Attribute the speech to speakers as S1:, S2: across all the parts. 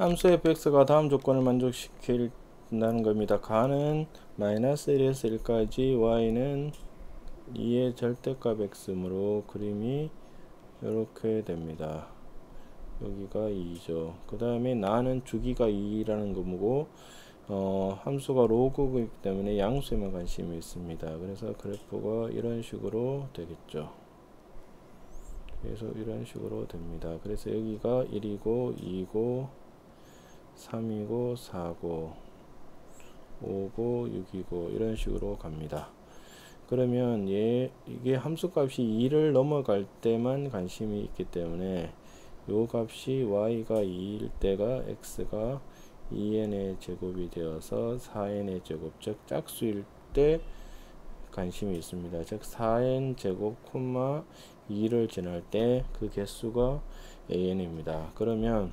S1: 함수 fx가 다음 조건을 만족시킨다는 겁니다. 가는 마이너스 1에서 1까지 y는 2의 절대값 x므로 그림이 이렇게 됩니다. 여기가 2죠. 그 다음에 나는 주기가 2라는 거고 어, 함수가 로그이기 때문에 양수에만 관심이 있습니다. 그래서 그래프가 이런 식으로 되겠죠. 그래서 이런 식으로 됩니다. 그래서 여기가 1이고 2고 3이고 4고 5고 6이고 이런 식으로 갑니다. 그러면 얘 이게 함수값이 2를 넘어갈 때만 관심이 있기 때문에 요 값이 y가 2일 때가 x가 2n의 제곱이 되어서 4n의 제곱 즉 짝수일 때 관심이 있습니다. 즉 4n 제곱 콤마 2를 지날 때 그 개수가 an입니다. 그러면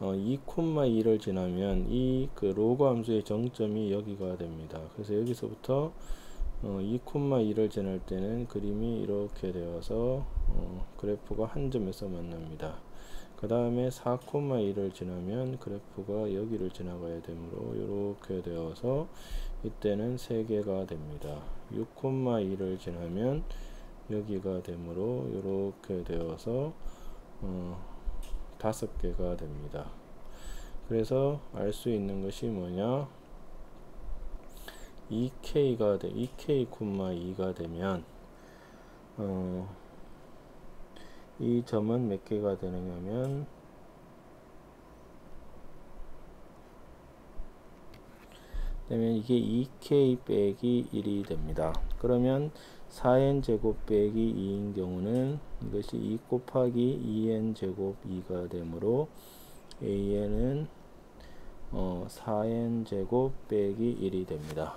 S1: 어, 2,2를 지나면 이 그 로그 함수의 정점이 여기가 됩니다. 그래서 여기서부터 어, 2,2를 지날 때는 그림이 이렇게 되어서 어, 그래프가 한 점에서 만납니다. 그 다음에 4,2를 지나면 그래프가 여기를 지나가야 되므로 이렇게 되어서 이때는 3개가 됩니다. 6,2를 지나면 여기가 되므로 이렇게 되어서 어, 다섯 개가 됩니다. 그래서 알 수 있는 것이 뭐냐 2k가 돼 2k, 2가 되면 어, 이 점은 몇 개가 되느냐면 그러면 이게 2k 빼기 1이 됩니다. 그러면 4n 제곱 빼기 2인 경우는 이것이 2 곱하기 2n 제곱 2가 되므로 an은 어, 4n 제곱 빼기 1이 됩니다.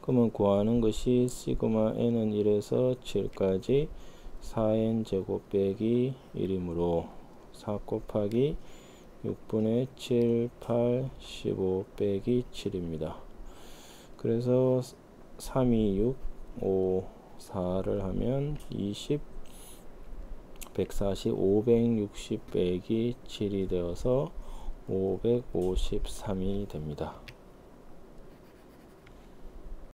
S1: 그러면 구하는 것이 시그마 n은 1에서 7까지 4n 제곱 빼기 1이므로 4 곱하기 6분의 7, 8, 15 빼기 7입니다. 그래서 3, 2, 6, 5, 4를 하면 20, 140, 560 빼기 7이 되어서 553이 됩니다.